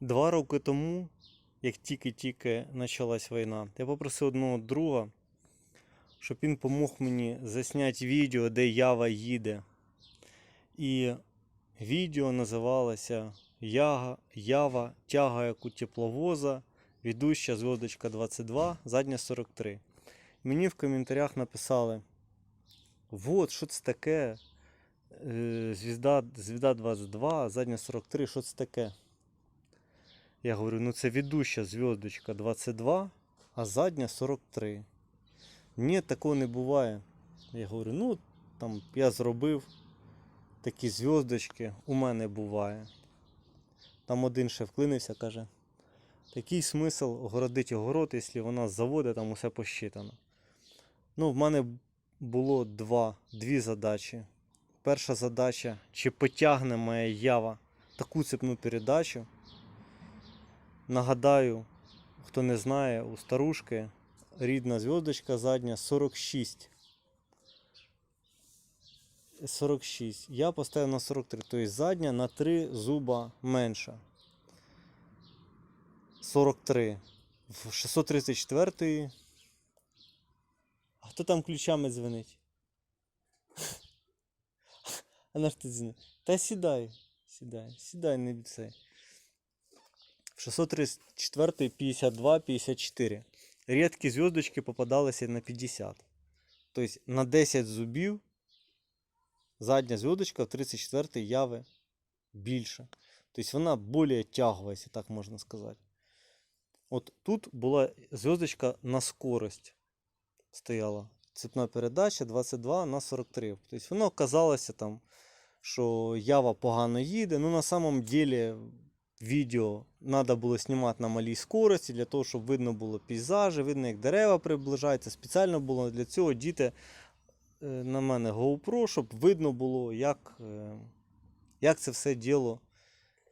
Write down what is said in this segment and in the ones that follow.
Два роки тому, як тільки-тільки почалась війна, я попросив одного друга, щоб він помог мені засняти відео, де Ява їде. І відео називалося Яга, Ява тягає ку тепловоза, ведуща зв'язочка 22, задня 43. Мені в коментарях написали: Вот, що це таке? Е, Звізда, звізда 22, задня 43, що це таке? Я говорю, ну це ведуща зв'язочка 22, а задня 43. Ні, такого не буває. Я говорю, ну там я зробив такі зв'язочки, у мене буває. Там один ще вклинився, каже, такий смисл огородити огород, якщо вона з заводу там усе посчитано. Ну, в мене було два, дві задачі. Перша задача, чи потягне моя ява таку цепну передачу. Нагадаю, хто не знає, у старушки рідна зв'язочка задня 46. 46. Я поставив на 43, тобто задня на 3 зуба менша. 43. В 634. А хто там ключами дзвонить? А на що ти дзвонить? Та сідай, сідай, сідай, не це. В 634, 52, 54. Рідкі зв'язочки попадалися на 50. Тобто на 10 зубів задня зв'язочка в 34 яви більша. Тобто вона більш тягова, так можна сказати. От тут була зв'язочка на скорость стояла. Цепна передача 22 на 43. Тобто воно казалося там, що ява погано їде. Ну на самом деле відео треба було знімати на малій скорості, для того, щоб видно було пейзажі, видно, як дерева приближаються. Спеціально було для цього діти е, на мене GoPro, щоб видно було, як, е, як це все діло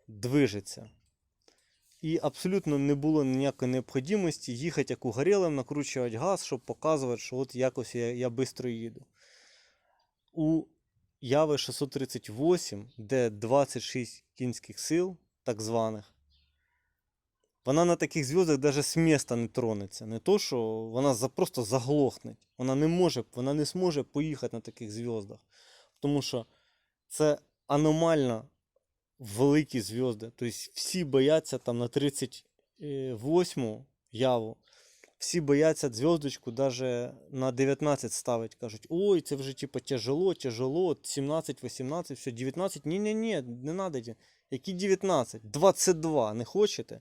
движеться. І абсолютно не було ніякої необхідності їхати як угорілим, накручувати газ, щоб показувати, що от якось я, я швидко їду. У Яви 638, де 26 кінських сил, так званих, вона на таких зв'язках навіть з міста не тронеться. Не то, що вона просто заглохне. Вона не може, вона не зможе поїхати на таких зв'язках. Тому що це аномально великі зв'язки. Тобто всі бояться там на 38 яву. Всі бояться зв'язочку навіть на 19 ставить. Кажуть, ой, це вже типу тяжело, тяжело, 17, 18, все, 19. Ні-ні-ні, не треба. Які 19? 22, не хочете?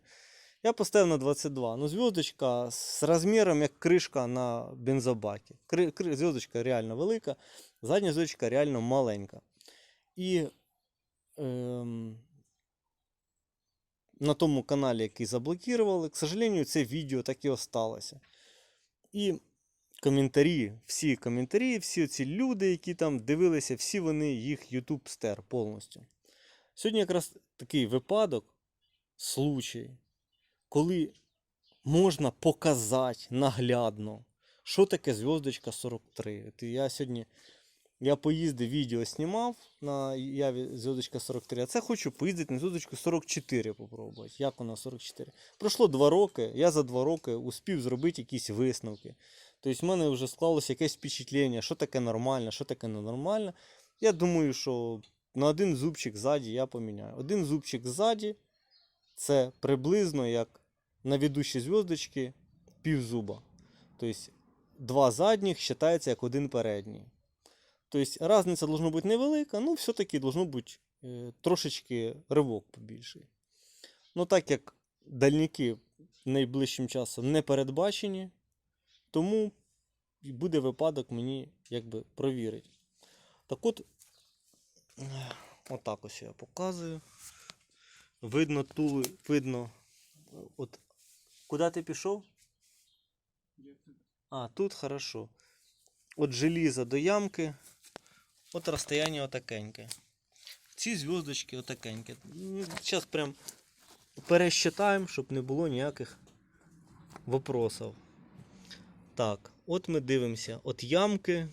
Я поставив на 22. Ну, зв'язочка з розміром, як кришка на бензобакі. Зв'язочка реально велика, задня зв'язочка реально маленька. І ем, на тому каналі, який заблокували, к сожалению, це відео так і осталося. І коментарі, всі коментарі, всі ці люди, які там дивилися, всі вони їх YouTube стер повністю. Сьогодні якраз такий випадок, случай, коли можна показати наглядно, що таке зв'язочка 43. От Я сьогодні я поїздив, відео знімав на яві зв'язочка 43, а це хочу поїздити на зв'язочку 44 попробувати. Як вона 44? Пройшло 2 роки, я за 2 роки успів зробити якісь висновки. Тобто в мене вже склалося якесь впечатлення, що таке нормально, що таке ненормально. Я думаю, що на один зубчик ззаді я поміняю. Один зубчик ззаді це приблизно як на ведущі зв'язочки пів зуба. Тобто два задніх вважається як один передній. Тобто різниця должна бути невелика, ну все-таки должно бути е, трошечки ривок побільший. Ну так як дальніки найближчим часом не передбачені, тому буде випадок мені якби провірити. Так от, отак ось я показую. Видно тули, видно. От, куди ти пішов? А, тут хорошо. От желіза до ямки. От розстояння отакеньке. Ці зв'язочки отакенькі. Зараз прям пересчитаємо, щоб не було ніяких вопросів. Так, от ми дивимося. От ямки.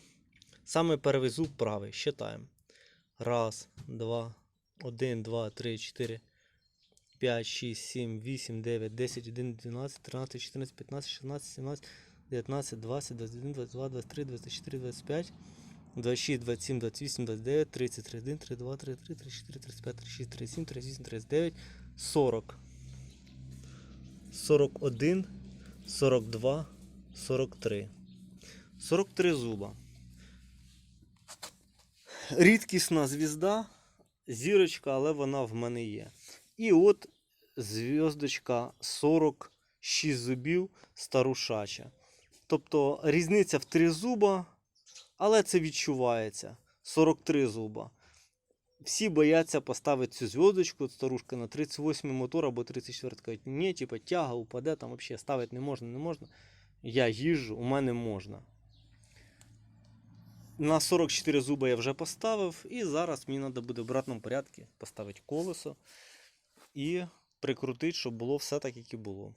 Саме перший зуб правий. Считаємо. Раз, два, один, два, три, чотири, 5, 6, 7, 8, 9, 10, 11, 12, 13, 14, 15, 16, 17, 19, 20, 21, 22, 23, 24, 25, 26, 27, 28, 29, 30, 31, 32, 33, 34, 35, 36, 37, 38, 39, 40. 41, 42, 43. 43 зуба. Рідкісна звізда, зірочка, але вона в мене є. І от зв'язочка 46 зубів старушача. Тобто різниця в 3 зуба, але це відчувається. 43 зуба. Всі бояться поставити цю зв'язочку, старушка на 38 мотор або 34 кажуть, ні, типу, тяга упаде, там взагалі ставити не можна, не можна. Я їжджу, у мене можна. На 44 зуба я вже поставив, і зараз мені треба буде в обратному порядку поставити колесо і прикрутити, щоб було все так, як і було.